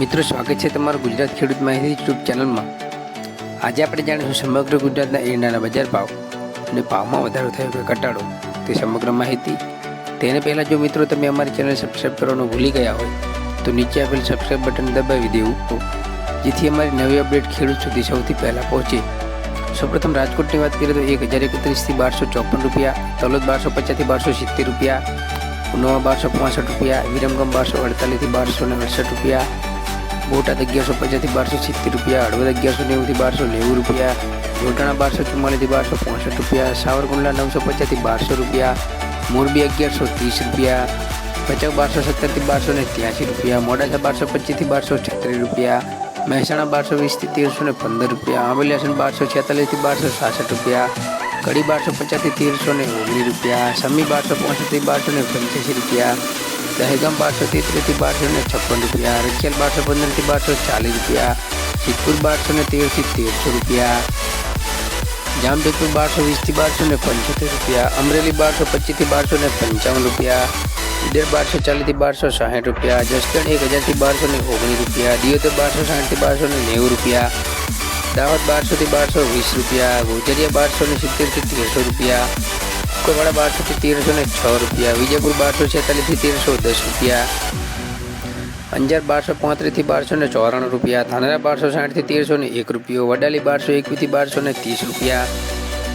મિત્રો, સ્વાગત છે તમારું ગુજરાત ખેડૂત માહિતી યુટ્યુબ ચેનલમાં. આજે આપણે જાણીશું સમગ્ર ગુજરાતના ઈંડાના બજાર ભાવ અને ભાવમાં વધારો થયો કે ઘટાડો. તે સમગ્ર માહિતી. તેને પહેલાં જો મિત્રો તમે અમારી ચેનલ સબસ્ક્રાઈબ કરવાનું ભૂલી ગયા હોય, તો નીચે આપેલ સબસ્ક્રાઈબ બટન દબાવી દેવું. જેથી અમારી નવી અપડેટ ખેડૂત સુધી સૌથી પહેલાં પહોંચે. સૌપ્રથમ રાજકોટની વાત કરીએ તો એક હજાર એકત્રીસથી બારસો ચોપન રૂપિયા, તલોદ બારસો પચાસથી બારસો સિત્તેર રૂપિયા ઉનાવા બારસો પાસઠ રૂપિયા, વિરમગમ બારસો અડતાલીસથી બારસો ને અડસઠ રૂપિયા બોટાદ અગિયારસો પચાસથી બારસો સિત્તેર રૂપિયા હળવદ અગિયારસો નેવુંથી બારસો નેવું રૂપિયા જોટાણા બારસો ચુમ્માલીસથી બારસો પોસઠ રૂપિયા સાવરકુંડલા નવસો પચાસથી બારસો રૂપિયા મોરબી અગિયારસો ત્રીસ રૂપિયા ભચાઉ બારસો સત્તરથી બારસો ને ત્યાંસી રૂપિયા મોડાસા બારસો પચીસથી બારસો છત્રીસ રૂપિયા મહેસાણા બારસો વીસથી તેરસો ને પંદર રૂપિયા આંબલિયાસન બારસો છેતાલીસથી બારસો સાસઠ રૂપિયા કડી બારસો પચાસથી તેરસો ને ઓગણીસ રૂપિયા સમી બારસો પોસઠથી બારસો ને પંચ્યાસી રૂપિયા દહેગામ બારસો તેત્રીસથી બારસો ને છપ્પન રૂપિયા રખિયાલ બારસો પંદરથી બારસો ચાલીસ રૂપિયા, સિદ્ધપુર બારસો ને તેરથી તેરસો રૂપિયા જામજોધપુર બારસો વીસથી બારસો ને પંચોતેર રૂપિયા, અમરેલી બારસો પચીસથી બારસો ને પંચાવન રૂપિયા ઈડર બારસો ચાલીસથી બારસો સાઠ રૂપિયા, જસદણ એક હજારથી બારસો ને ઓગણીસ રૂપિયા, દિયોદર બારસો સાઠથી બારસો ને નેવું રૂપિયા, દાહોદ બારસોથી બારસો વીસ રૂપિયા, ગોજરિયા બારસો ને સિત્તેરથી તેરસો રૂપિયા કુકરવાડા બારસોથી તેરસો ને છ રૂપિયા. વિજયપુર બારસો છેતાલીસથી તેરસો દસ રૂપિયા. અંજાર બારસો પાંત્રીસથી બારસો ને ચોરાણું રૂપિયા. થાનેરા બારસો સાઠથી તેરસો ને એક રૂપિયો. વડાલી બારસો એકવીસથી બારસો ને ત્રીસ રૂપિયા.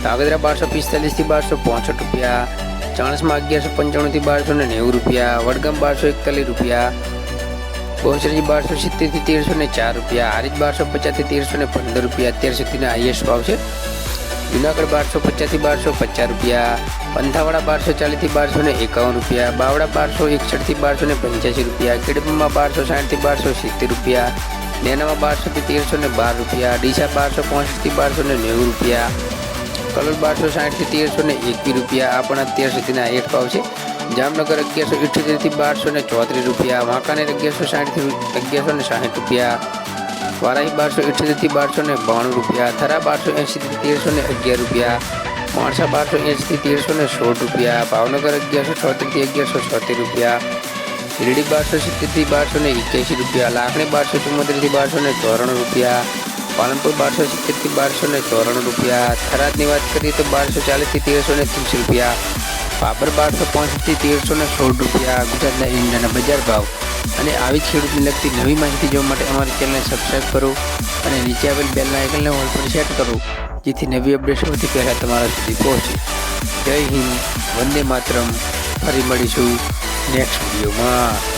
ધાગધ્રા બારસો પિસ્તાલીસથી બારસો પોસઠ રૂપિયા. ચાણસમાં અગિયારસો પંચાણુંથી બારસો ને નેવું રૂપિયા. વડગામ બારસો એકતાલીસ રૂપિયા. બહુચરાજી બારસો સિત્તેરથી તેરસો ને ચાર રૂપિયા. હારીજ બારસો પચાસથી તેરસો ને પંદર રૂપિયા. અત્યાર સુધીના હાઈએસ્ટ ભાવ છે જુનાગઢ બારસો પચાસથી બારસો પચાસ રૂપિયા, પંથાવાડા બારસો ચાલીસથી બારસો ને એકાવન રૂપિયા, બાવડા બારસો એકસઠથી બારસો ને પંચ્યાસી રૂપિયા કેડમમાં બારસો સાઠથી બારસો સિત્તેર રૂપિયા, નેનામાં બારસોથી તેરસો ને બાર રૂપિયા, ડીસા બારસો પોસઠથી બારસો ને નેવું રૂપિયા, કલોલ બારસો સાઠથી તેરસો ને એકવીસ રૂપિયા આ પણ અત્યાર સુધીના એક ભાવ છે. જામનગર અગિયારસો ઇઠ્યોતેરથી બારસો ને ચોત્રીસ રૂપિયા, વાંકાનેર અગિયારસો સાઠથી અગિયારસો ને સાઠ રૂપિયા વારાહી બારસો ઇઠ્યોતેરથી બારસો ને બાણું રૂપિયા, થરા બારસો એંશીથી તેરસો ને અગિયાર રૂપિયા, માણસા બારસો એંશીથી તેરસો ને સોળ રૂપિયા, ભાવનગર અગિયારસો છોતેરથી અગિયારસો છોતેર રૂપિયા શિરડી બારસો સિત્તેરથી બારસો ને એક્યાસી રૂપિયા, લાખણી બારસો ચુમ્મોતેરથી બારસો ને ચોરાણું રૂપિયા, પાલનપુર બારસો સિત્તેરથી બારસો ને ચોરાણું રૂપિયા, થરાદની વાત કરીએ તો બારસો ચાલીસથી તેરસો ને ત્રીસ રૂપિયા પાપર બારસો પાંસઠથી તેરસો ને સોળ રૂપિયા ગુજરાતના ઈંડાના બજાર ભાવ. અને આવી જ ખેડૂતને લગતી નવી માહિતી જોવા માટે અમારી ચેનલને સબસ્ક્રાઈબ કરો અને નીચે આવેલ બેલના આઇકનને ઓલ પર સેટ કરો, જેથી નવી અપડેટ સૌથી પહેલાં તમારા સુધી પહોંચે. જય હિન્દ, વંદે માતરમ. ફરી મળીશું નેક્સ્ટ વિડીયોમાં